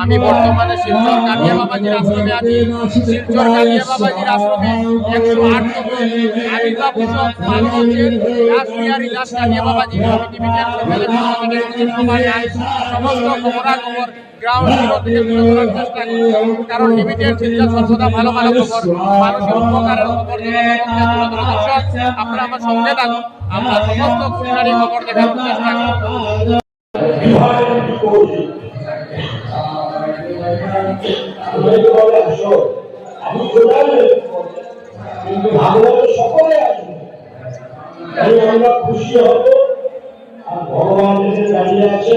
আমি বর্তমানে শিলচর কালিয়া বাবাজির আশ্রমে আছি। শিলচর কালিয়া বাবাজির আশ্রমে একশো আট সমস্ত খবরাখবর গ্রাউন্ড কারণ সর্বদা ভালো ভালো খবর মানুষের উপকারের খবর ধরা দর্শক আপনারা আমার সঙ্গে থাকুন আমরা সমস্ত খুঁটিনাটি খবর দেখার চেষ্টা করি বিভাগের বিপরীতে বলে আসো আমি কিন্তু ভালোভাবে সকলে আসবে আমরা খুশি হব আর ভগবান এসে দাঁড়িয়ে আছে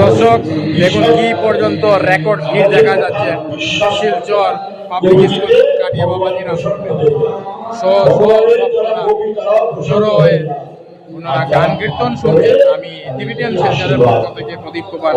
দর্শক, দেখুন কি পর্যন্ত রেকর্ড ভিড় দেখা যাচ্ছে। শিলচর পাবলিক স্কুল কাটিয়া বাবাজির। আশ্রমে শো শো হয়ে ওনারা গান কীর্তন শুনছেন। আমি টিভিটিএন শিলচরের পক্ষ থেকে প্রদীপ কুমার।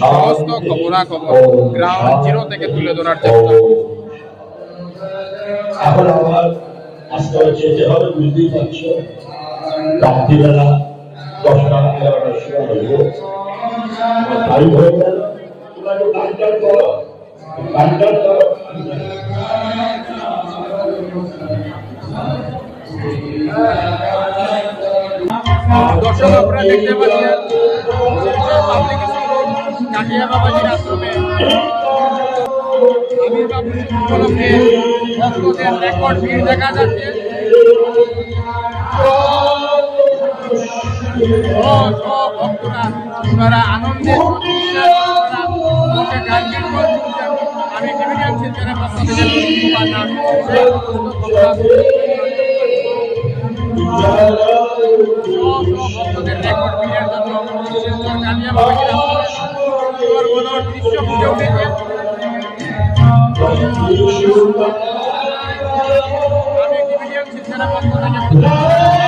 সমস্ত খবরাখবর গ্রাউন্ড জিরো থেকে তুলে ধরার চেষ্টা রাত্রিবেলা দশটা, এগারোটার সময় হয়ে গেল। দর্শক আপনারা দেখতে পাচ্ছেন কাটিয়া বাবাজির আশ্রমে। আবির্ভাব উপলক্ষে ভক্তদের রেকর্ড ভিড় দেখা যাচ্ছে। ভক্তরা ওনারা আনন্দে। আমি টিভিডিয়াম শিলচরের পক্ষ থেকে ভক্তদের রেকর্ড ভিড়ের জন্য কালিয়া টিভিডিয়াম শিলচরের পক্ষ থেকে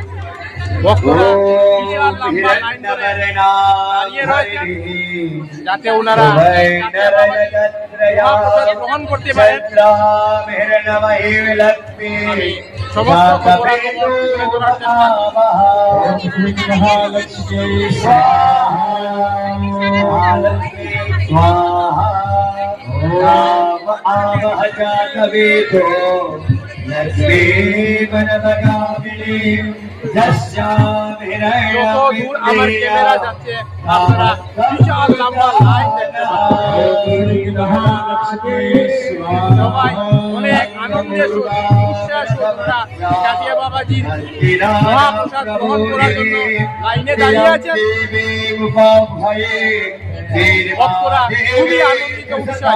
ভক্তরা যাতে ওনারা গ্রহণ করতে পারেন সমস্ত স্বাহা সবাই অনেক আনন্দে উৎসাহ করার জন্য লাইনে দাঁড়িয়ে আছেন ভক্তরা খুবই আনন্দিত উৎসাহ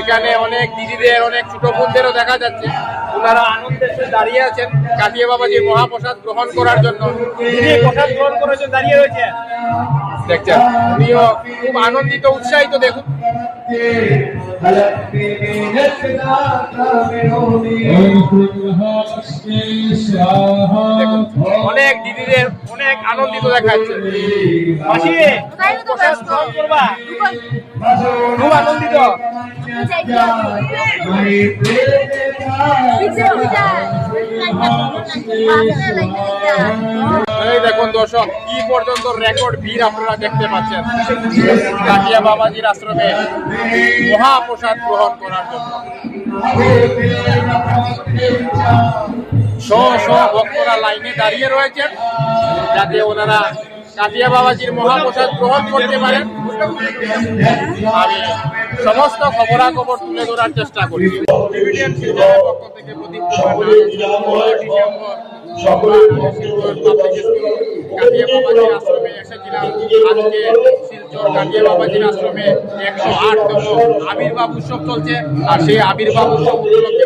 এখানে অনেক দিদিদের অনেক ছোট বোনদেরও দেখা যাচ্ছে। ওনারা আনন্দের সাথে দাঁড়িয়ে আছেন কাটিয়ে বাবাজির মহাপ্রসাদ গ্রহণ করার জন্য। দাঁড়িয়ে রয়েছে। দেখছেন উনিও খুব আনন্দিত উৎসাহিত দেখুন। অনেক দিদিদের অনেক আনন্দিত দেখাচ্ছে। খুব আনন্দিত। এই দেখুন দর্শক কি পর্যন্ত রেকর্ড ভিড় আপনারা দেখতে পাচ্ছেন। কাটিয়া বাবাজির আশ্রমে মহাপ্রসাদ গ্রহণ করার জন্য। শ ভক্তরা লাইনে দাঁড়িয়ে রয়েছেন যাতে ওনারা কাটিয়া বাবাজির মহাপ্রসাদ গ্রহণ করতে পারেন। আমি সমস্ত খবরাখবর তুলে ধরার চেষ্টা করি। থেকে আশ্রমে এসেছিলাম আশ্রমে একশো আবির্ভাব উৎসব চলছে, আর সেই আবির্ভাব উৎসব উপলক্ষে